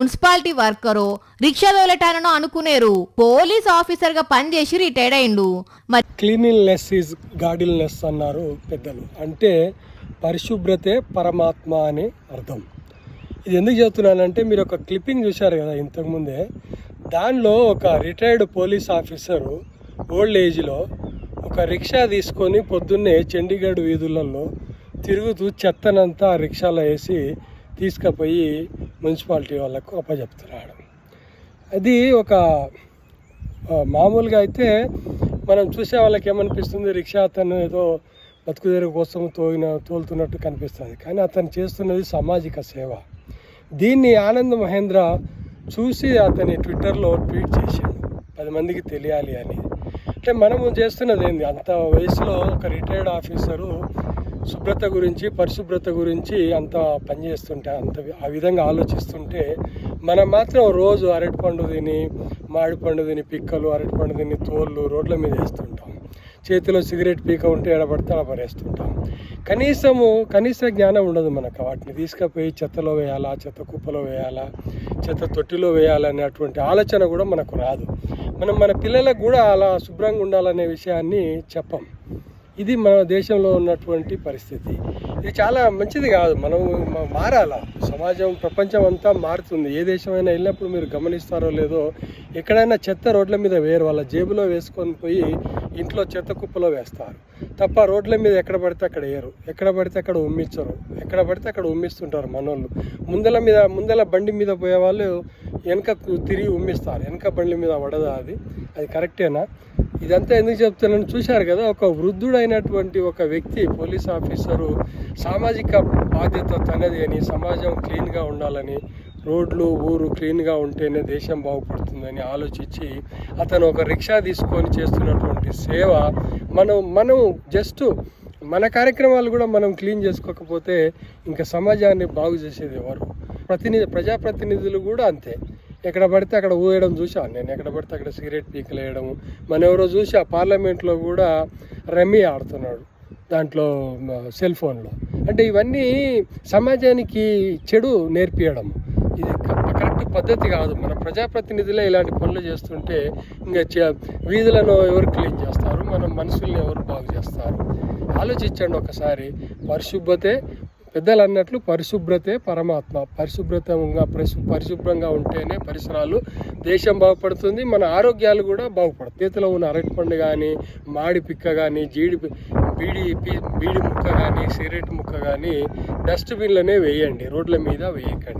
Municipality worker rickshaw తోలటానో అనుకునేరు. Police ఆఫీసర్గా పనిచేసి రిటైర్డ్ అయిండు. క్లీనింగ్నెస్ ఈజ్ గాడిల్నెస్ అన్నారు పెద్దలు. అంటే పరిశుభ్రతే పరమాత్మ అని అర్థం. ఇది ఎందుకు చెబుతున్నానంటే మీరు ఒక క్లిప్పింగ్ చూశారు కదా ఇంతకుముందే. దానిలో ఒక రిటైర్డ్ పోలీస్ ఆఫీసరు ఓల్డ్ ఏజ్లో ఒక రిక్షా తీసుకొని పొద్దున్నే చండీగఢ్ వీధులలో తిరుగుతూ చెత్తనంతా ఆ రిక్షాలో వేసి తీసుకుపోయి మున్సిపాలిటీ వాళ్ళకు అప్పచెప్తున్నాడు అది ఒక మామూలుగా అయితే మనం చూసే వాళ్ళకి ఏమనిపిస్తుంది రిక్షా అతను ఏదో బతుకుదేరు కోసం తోగిన తోలుతున్నట్టు కనిపిస్తుంది. కానీ అతను చేస్తున్నది సామాజిక సేవ. దీన్ని ఆనంద్ మహేంద్ర చూసి అతని ట్విట్టర్లో ట్వీట్ చేశాడు. పది మందికి తెలియాలి అని. అంటే మనము చేస్తున్నది ఏంది? అంత వయసులో ఒక రిటైర్డ్ ఆఫీసరు శుభ్రత గురించి పరిశుభ్రత గురించి అంత పనిచేస్తుంటే అంత ఆ విధంగా ఆలోచిస్తుంటే మనం మాత్రం రోజు అరటిపండు తిని మామిడిపండు తిని పిక్కలు అరటిపండు తిని తోళ్ళు రోడ్ల మీద వేస్తుంటాం. చేతిలో సిగరెట్ పీక ఉంటే ఎడబడితే అలా పడేస్తుంటాం. కనీసము కనీస జ్ఞానం ఉండదు మనకు. వాటిని తీసుకుపోయి చెత్తలో వేయాలా చెత్త కుప్పలో వేయాలా చెత్త తొట్టిలో వేయాలనేటువంటి ఆలోచన కూడా మనకు రాదు. మనం మన పిల్లలకు కూడా అలా శుభ్రంగా ఉండాలనే విషయాన్ని చెప్పం. ఇది మన దేశంలో ఉన్నటువంటి పరిస్థితి. ఇది చాలా మంచిది కాదు. మనం మారాల? సమాజం ప్రపంచం అంతా మారుతుంది. ఏ దేశమైనా వెళ్ళినప్పుడు మీరు గమనిస్తారో లేదో ఎక్కడైనా చెత్త రోడ్ల మీద వేరు వాళ్ళ జేబులో వేసుకొని పోయి ఇంట్లో చెత్త కుప్పలో వేస్తారు. తప్ప రోడ్ల మీద ఎక్కడ పడితే అక్కడ వేయరు ఎక్కడ పడితే అక్కడ ఉమ్మించరు. ఎక్కడ పడితే అక్కడ ఉమ్మిస్తుంటారు మనోళ్ళు. ముందల మీద ముందల బండి మీద పోయే వాళ్ళు వెనక తిరిగి ఉమ్మిస్తారు. వెనక బండి మీద పడదా అది? అది కరెక్టేనా? ఇదంతా ఎందుకు చెప్తున్నాను చూశారు కదా? ఒక వృద్ధుడైనటువంటి ఒక వ్యక్తి పోలీస్ ఆఫీసరు సామాజిక బాధ్యత తనది అని సమాజం క్లీన్గా ఉండాలని రోడ్లు ఊరు క్లీన్గా ఉంటేనే దేశం బాగుపడుతుందని ఆలోచించి అతను ఒక రిక్షా తీసుకొని చేస్తున్నటువంటి సేవ మనం మనం జస్ట్ మన కార్యక్రమాలు కూడా మనం క్లీన్ చేసుకోకపోతే ఇంకా సమాజాన్ని బాగు చేసేది ఎవరు? ప్రతినిధి ప్రజాప్రతినిధులు కూడా అంతే. ఎక్కడ పడితే అక్కడ ఊయడం చూసాను నేను ఎక్కడ పడితే అక్కడ సిగరెట్ పీకలు వేయడం మన ఎవరో చూసి ఆ పార్లమెంట్లో కూడా రమ్మీ ఆడుతున్నాడు దాంట్లో సెల్ ఫోన్లో. అంటే ఇవన్నీ సమాజానికి చెడు నేర్పియడం. ఇది కరెక్ట్ పద్ధతి కాదు. మన ప్రజాప్రతినిధులే ఇలాంటి పనులు చేస్తుంటే ఇంకా వీధులను ఎవరు క్లీన్ చేస్తారు? మన మనుషుల్ని ఎవరు బాగు చేస్తారు? ఆలోచించండి ఒకసారి. పరిశుభ్రతే పెద్దలు అన్నట్లు పరిశుభ్రతే పరమాత్మ. పరిశుభ్రతంగా పరిశు పరిశుభ్రంగా ఉంటేనే పరిసరాలు దేశం బాగుపడుతుంది మన ఆరోగ్యాలు కూడా బాగుపడతాయి. చేతిలో ఉన్న అరటిపండు కానీ మాడి పిక్క కానీ జీడి బీడి బీడి ముక్క కానీ సిగరెట్ ముక్క కానీ డస్ట్బిన్లోనే వేయండి రోడ్ల మీద వేయకండి.